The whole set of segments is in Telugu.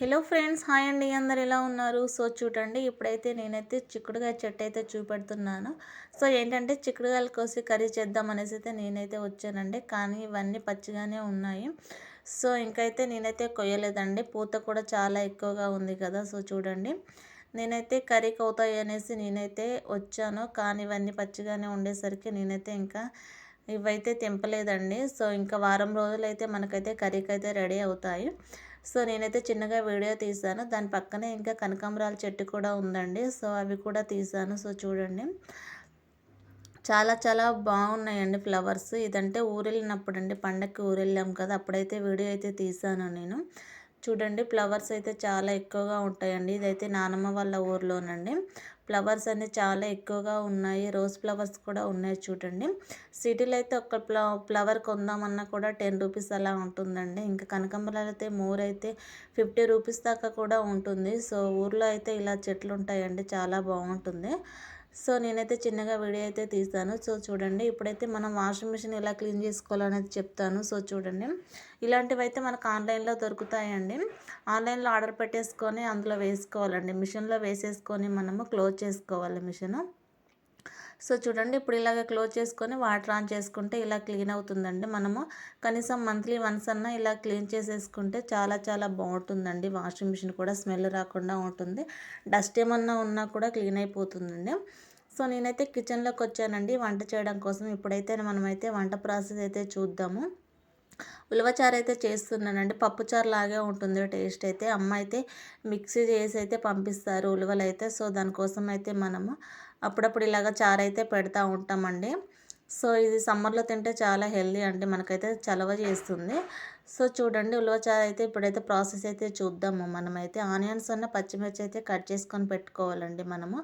హలో ఫ్రెండ్స్ హాయ్ అండి. అందరు ఎలా ఉన్నారు? సో చూడండి ఇప్పుడైతే నేనైతే చిక్కుడుగాయ చెట్టు అయితే చూపెడుతున్నాను. సో ఏంటంటే చిక్కుడుగాయలు కోసి కర్రీ చేద్దాం అనేసి అయితే నేనైతే వచ్చానండి. కానీ ఇవన్నీ పచ్చిగానే ఉన్నాయి. సో ఇంకైతే నేనైతే కొయ్యలేదండి. పూత కూడా చాలా ఎక్కువగా ఉంది కదా. సో చూడండి నేనైతే కర్రీకి అవుతాయి అనేసి నేనైతే వచ్చాను. కానీ ఇవన్నీ పచ్చిగానే ఉండేసరికి నేనైతే ఇంకా ఇవైతే తెంపలేదండి. సో ఇంకా వారం రోజులైతే మనకైతే కర్రీకి అయితే రెడీ అవుతాయి. సో నేనైతే చిన్నగా వీడియో తీసాను దాని పక్కనే ఇంకా కనకాంబరాల చెట్టు కూడా ఉందండి. సో అవి కూడా తీసాను సో చూడండి. చాలా చాలా బాగున్నాయండి ఫ్లవర్స్. ఇదంటే ఊరెళ్ళినప్పుడు అండి పండగకి ఊరెళ్ళాం కదా. అప్పుడైతే వీడియో అయితే తీశాను నేను. చూడండి ఫ్లవర్స్ అయితే చాలా ఎక్కువగా ఉంటాయండి. ఇదైతే నానమ్మ వాళ్ళ ఊర్లోనండి. ఫ్లవర్స్ అన్ని చాలా ఎక్కువగా ఉన్నాయి. రోజ్ ఫ్లవర్స్ కూడా ఉన్నాయి చూడండి. సిటీలో అయితే ఒక ఫ్లవర్ కొందామన్నా కూడా టెన్ రూపీస్ అలా ఉంటుందండి. ఇంకా కనకంబరాలు అయితే మోర్ అయితే ఫిఫ్టీ రూపీస్ దాకా కూడా ఉంటుంది. సో ఊర్లో అయితే ఇలా చెట్లు ఉంటాయండి. చాలా బాగుంటుంది. సో నేనైతే చిన్నగా వీడియో అయితే తీస్తాను. సో చూడండి ఇప్పుడైతే మనం వాషింగ్ మిషన్ ఎలా క్లీన్ చేసుకోవాలనేది చెప్తాను. సో చూడండి ఇలాంటివి అయితే మనకు ఆన్లైన్లో దొరుకుతాయండి. ఆన్లైన్లో ఆర్డర్ పెట్టేసుకొని అందులో వేసుకోవాలండి. మిషన్లో వేసేసుకొని మనము క్లోజ్ చేసుకోవాలి మిషన్. సో చూడండి ఇప్పుడు ఇలాగ క్లోజ్ చేసుకొని వాటర్ ఆన్ చేసుకుంటే ఇలా క్లీన్ అవుతుందండి మనము. కనీసం మంత్లీ వన్స్ అన్నా ఇలా క్లీన్ చేసేసుకుంటే చాలా చాలా బాగుంటుందండి. వాషింగ్ మిషన్ కూడా స్మెల్ రాకుండా ఉంటుంది. డస్ట్ ఏమన్నా ఉన్నా కూడా క్లీన్ అయిపోతుందండి. సో నేనైతే కిచెన్లోకి వచ్చానండి. వంట చేయడం కోసం ఇప్పుడైతే మనమైతే వంట ప్రాసెస్ అయితే చూద్దాము. ఉలవచారు అయితే చేస్తున్నానండి. పప్పుచారు లాగే ఉంటుంది టేస్ట్ అయితే అమ్మ అయితే మిక్సీ చేసి అయితే పంపిస్తారు ఉలవలు అయితే. సో దానికోసం అయితే మనము అప్పుడప్పుడు ఇలాగ చారైతే పెడతా ఉంటామండి. సో ఇది సమ్మర్లో తింటే చాలా హెల్దీ అండి. మనకైతే చలవ చేస్తుంది. సో చూడండి ఉలవచారు అయితే ఇప్పుడైతే ప్రాసెస్ అయితే చూద్దాము. మనమైతే ఆనియన్స్ అన్న పచ్చిమిర్చి అయితే కట్ చేసుకొని పెట్టుకోవాలండి మనము.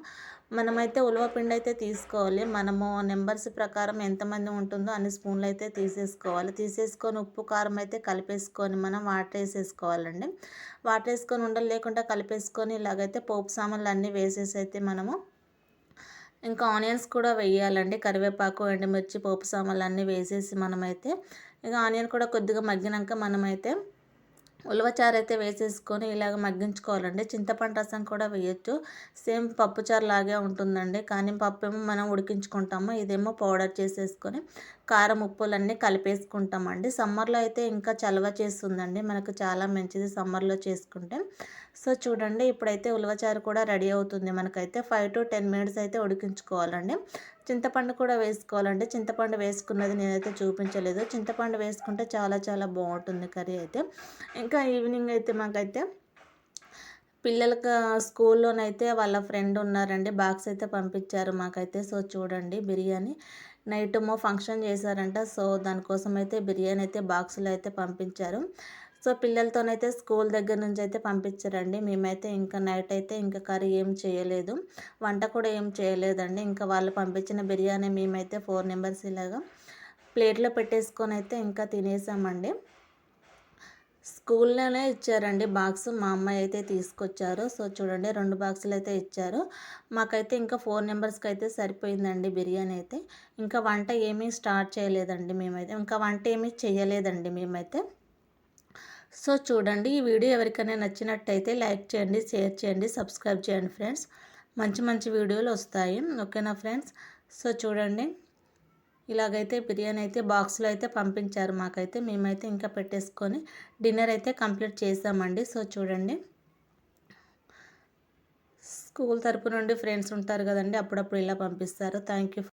మనమైతే ఉలవ పిండి అయితే తీసుకోవాలి. మనము నెంబర్స్ ప్రకారం ఎంతమంది ఉంటుందో అన్ని స్పూన్లు అయితే తీసేసుకోవాలి. తీసేసుకొని ఉప్పు కారం అయితే కలిపేసుకొని మనం వాటర్ వేసేసుకోవాలండి. వాటర్ వేసుకొని ఉండలు లేకుండా కలిపేసుకొని ఇలాగైతే పోపు సామాన్లు అన్నీ వేసేసి అయితే మనము ఇంకా ఆనియన్స్ కూడా వేయాలండి. కరివేపాకు ఎండుమిర్చి పోపు సామాన్లు అన్నీ వేసేసి మనమైతే ఇక ఆనియన్ కూడా కొద్దిగా మగ్గినాక మనమైతే ఉలవచారు అయితే వేసేసుకొని ఇలాగ మగ్గించుకోవాలండి. చింతపండు రసం కూడా వేయచ్చు. సేమ్ పప్పుచారు లాగే ఉంటుందండి. కానీ పప్పు ఏమో మనం ఉడికించుకుంటాము. ఇదేమో పౌడర్ చేసేసుకొని కారం ఉప్పులన్నీ కలిపేసుకుంటామండి. సమ్మర్లో అయితే ఇంకా చలవ చేస్తుందండి. మనకు చాలా మంచిది సమ్మర్లో చేసుకుంటే. సో చూడండి ఇప్పుడైతే ఉలవచారు కూడా రెడీ అవుతుంది. మనకైతే ఫైవ్ టు టెన్ మినిట్స్ అయితే ఉడికించుకోవాలండి. చింతపండు కూడా వేసుకోవాలండి. చింతపండు వేసుకున్నది నేనైతే చూపించలేదు. చింతపండు వేసుకుంటే చాలా చాలా బాగుంటుంది కర్రీ అయితే. ఇంకా ఈవినింగ్ అయితే మాకైతే పిల్లలకి స్కూల్లోనైతే వాళ్ళ ఫ్రెండ్ ఉన్నారండి. బాక్స్ అయితే పంపించారు మాకైతే. సో చూడండి బిర్యానీ. నైట్ ఏమో ఫంక్షన్ చేశారంట. సో దానికోసం అయితే బిర్యానీ అయితే బాక్సులు అయితే పంపించారు. సో పిల్లలతోనైతే స్కూల్ దగ్గర నుంచి అయితే పంపించారండి. మేమైతే ఇంకా నైట్ అయితే ఇంకా కర్రీ ఏం చేయలేదు. వంట కూడా ఏం చేయలేదండి. ఇంకా వాళ్ళు పంపించిన బిర్యానీ మేమైతే ఫోర్ మెంబర్స్ ఇలాగా ప్లేట్లో పెట్టేసుకొని అయితే ఇంకా తినేసామండి. స్కూల్లోనే ఇచ్చారండి బాక్స్ మా అమ్మాయి అయితే తీసుకొచ్చారు. సో చూడండి రెండు బాక్సులు అయితే ఇచ్చారు. మాకైతే ఇంకా ఫోర్ మెంబర్స్కి అయితే సరిపోయిందండి బిర్యానీ అయితే. ఇంకా వంట ఏమీ స్టార్ట్ చేయలేదండి మేమైతే. ఇంకా వంట ఏమీ చేయలేదండి మేమైతే. సో చూడండి ఈ వీడియో ఎవరికైనా నచ్చినట్టయితే లైక్ చేయండి షేర్ చేయండి సబ్స్క్రైబ్ చేయండి ఫ్రెండ్స్. మంచి మంచి వీడియోలు వస్తాయి. ఓకేనా ఫ్రెండ్స్? సో చూడండి. ఇలాగైతే బిర్యానీ అయితే బాక్స్లో అయితే పంపించారు మాకైతే. మేమైతే ఇంకా పెట్టేసుకొని డిన్నర్ అయితే కంప్లీట్ చేసామండి. సో చూడండి. స్కూల్ తరపు నుండి ఫ్రెండ్స్ ఉంటారు కదండి అప్పుడప్పుడు ఇలా పంపిస్తారు. Thank you